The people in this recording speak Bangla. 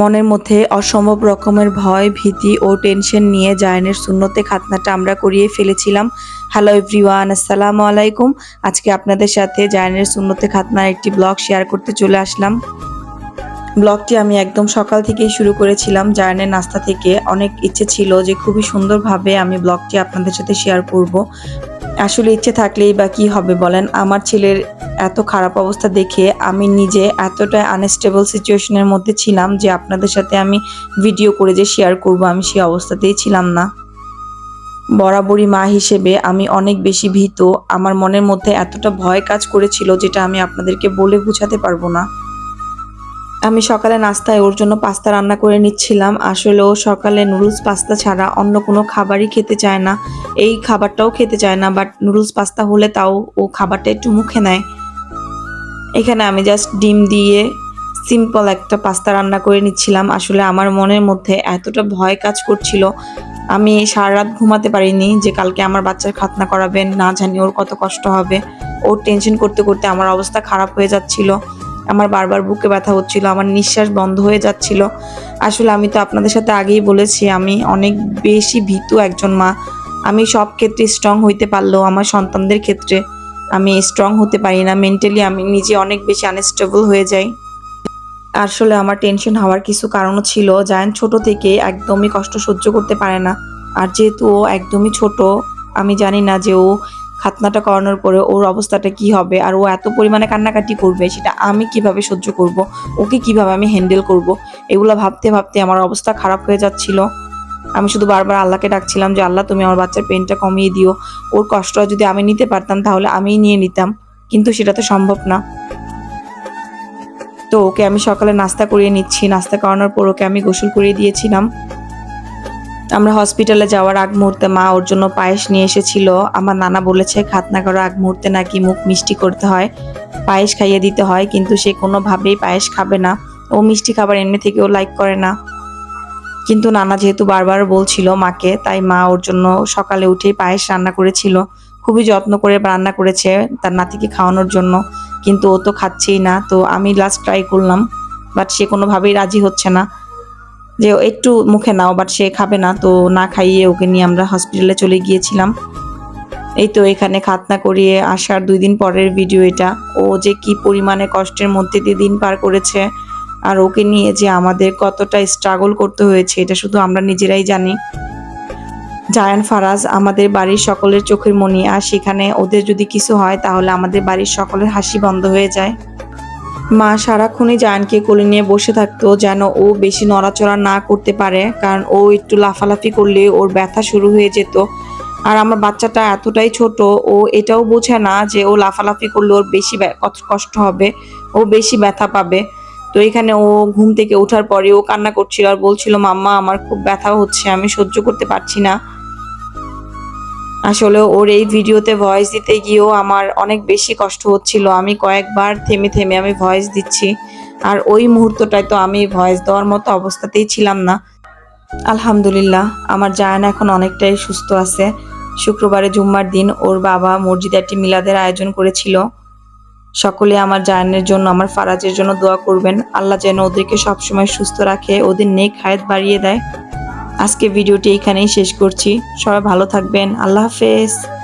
মনের মধ্যে অসম্ভব রকমের ভয়, ভীতি ও টেনশন নিয়ে জায়নের শূন্যতে খাতনাটা আমরা করিয়ে ফেলেছিলাম। হ্যালো এভরিওয়ান, আসসালামু আলাইকুম। আজকে আপনাদের সাথে জায়নের শূন্যতে খাতনার একটি ব্লগ শেয়ার করতে চলে আসলাম। ব্লগটি আমি একদম সকাল থেকেই শুরু করেছিলাম। জায়নের নাস্তা থেকে অনেক ইচ্ছে ছিল যে খুবই সুন্দরভাবে আমি ব্লগটি আপনাদের সাথে শেয়ার করব। আসলে ইচ্ছে থাকলেই বা কি হবে বলেন? আমার ছেলের এত খারাপ অবস্থা দেখে আমি নিজে এতটা আনস্টেবল সিচুয়েশনের মধ্যে ছিলাম যে আপনাদের সাথে আমি ভিডিও করে যে শেয়ার করব, আমি সেই অবস্থাতেই ছিলাম না। বরাবরই মা হিসেবে আমি অনেক বেশি ভীত। আমার মনের মধ্যে এতটা ভয় কাজ করেছিল যেটা আমি আপনাদেরকে বলে বোঝাতে পারব না। আমি সকালে নাস্তায় ওর জন্য পাস্তা রান্না করে নিচ্ছিলাম। আসলে ও সকালে নুডলস পাস্তা ছাড়া অন্য কোনো খাবারই খেতে চায় না। এই খাবারটাও খেতে চায় না বাট নুডলস পাস্তা হলে তাও ও খাবারটা একটু মুখে নেয়। এখানে আমি জাস্ট ডিম দিয়ে সিম্পল একটা পাস্তা রান্না করে নিচ্ছিলাম। আসলে আমার মনের মধ্যে এতটা ভয় কাজ করছিল, আমি সারা রাত ঘুমাতে পারিনি যে কালকে আমার বাচ্চার খাতনা করাবেন, না জানি ওর কত কষ্ট হবে। ওর টেনশন করতে করতে আমার অবস্থা খারাপ হয়ে যাচ্ছিল, আমার বারবার বুকে ব্যথা হচ্ছিল, আমার নিঃশ্বাস বন্ধ হয়ে যাচ্ছিল। আসলে আমি তো আপনাদের সাথে আগেই বলেছি, আমি অনেক বেশি ভীতু একজন মা। আমি সব ক্ষেত্রে স্ট্রং হইতে পারলেও আমার সন্তানদের ক্ষেত্রে আমি স্ট্রং হতে পারি না মেন্টালি আমি নিজে অনেক বেশি আনস্টেবল হয়ে যাই। আসলে আমার টেনশন হওয়ার কিছু কারণও ছিল, জায়ান ছোট থেকে একদমই কষ্ট সহ্য করতে পারে না। আর যেহেতু ও একদমই ছোট, আমি জানি না যে ও খাতনাটা করানোর পরে ওর অবস্থাটা কি হবে, আর ও এত পরিমাণে কান্নাকাটি করবে, সেটা আমি কীভাবে সহ্য করব, ওকে কীভাবে আমি হ্যান্ডেল করব, এগুলো ভাবতে ভাবতে আমার অবস্থা খারাপ হয়ে যাচ্ছিল। আমি শুধু বারবার আল্লাহকে ডাকছিলাম যে, আল্লাহ, তুমি আমার বাচ্চার পেনটা কমিয়ে দিও। ওর কষ্ট যদি আমি নিতে পারতাম, তাহলে আমিই নিয়ে নিতাম। কিন্তু সেটা তো সম্ভব না। তো ওকে আমি সকালে নাস্তা করিয়ে নিচ্ছি। নাস্তা করানোর পর ওকে আমি গোসল করিয়ে দিয়েছিলাম। আমরা হসপিটালে যাওয়ার আগ মুহূর্তে মা ওর জন্য পায়েস নিয়ে এসেছিল। আমার নানা বলেছে, খাতনা করার আগ মুহূর্তে নাকি মুখ মিষ্টি করতে হয়। পায়েস খাইয়ে দিতে হয়, কিন্তু সে কোনোভাবেই পায়েস খাবে না। ও মিষ্টি খাবার এমনি থেকেও লাইক করে না। কিন্তু নানা যেহেতু বারবার বলছিল মাকে, তাই মা ওর জন্য সকালে উঠেই পায়েস রান্না করেছিল। খুবই যত্ন করে রান্না করেছে তার নাতিকে খাওয়ানোর জন্য। কিন্তু ও তো খাচ্ছেই না, তো আমি লাস্ট ট্রাই করলাম বাট সে কোনোভাবেই রাজি হচ্ছে না। যে একটু মুখে নাও বাট সে খাবে না, তো না খাইয়ে ওকে নিয়ে আমরা হসপিটালে চলে গিয়েছিলাম। এই তো এখানে খাতনা করিয়ে আসার দুই দিন পরের ভিডিও এটা। ও যে কি পরিমাণে কষ্টের মধ্যে দিয়ে দিন পার করেছে আর ওকে নিয়ে যে আমাদের কতটা স্ট্রাগল করতে হয়েছে, এটা শুধু আমরা নিজেরাই জানি। জায়ান, ফারাজ আমাদের বাড়ির সকলের চোখের মনি, আর সেখানে ওদের যদি কিছু হয়, তাহলে আমাদের বাড়ির সকলের হাসি বন্ধ হয়ে যায়। মা সারাক্ষণই জায়ানকে কোলে নিয়ে বসে থাকতো, যেন ও বেশি নড়াচড়া না করতে পারে, কারণ ও একটু লাফালাফি করলে ওর ব্যথা শুরু হয়ে যেত। আর আমার বাচ্চাটা এতটাই ছোট, ও এটাও বোঝে না যে ও লাফালাফি করলে ওর বেশি কষ্ট হবে, ও বেশি ব্যথা পাবে। তো এখানে ও ঘুম থেকে ওঠার পরে ও কান্না করছিল আর বলছিল, মাম্মা, আমার খুব ব্যথা হচ্ছে, আমি সহ্য করতে পারছি না। আসলে ওর এই ভিডিওতে ভয়েস দিতে গিয়েও আমার অনেক বেশি কষ্ট হচ্ছিল। আমি কয়েকবার থেমে থেমে আমি ভয়েস দিচ্ছি আর ওই মুহূর্তটায় তো আমি ভয়েস দেওয়ার মতো অবস্থাতেই ছিলাম না। আলহামদুলিল্লাহ, আমার জায়ান এখন অনেকটাই সুস্থ আছে। শুক্রবারে জুম্মার দিন ওর বাবা মসজিদে একটি মিলাদের আয়োজন করেছিল। সকলে আমার জায়নের জন্য, আমার ফারাজের জন্য দোয়া করবেন। আল্লাহ যেন ওদেরকে সবসময় সুস্থ রাখে, ওদের নেক হায়াত বাড়িয়ে দেয়। আজকে ভিডিওটি এখানেই শেষ করছি। সবাই ভালো থাকবেন। আল্লাহ হাফেজ।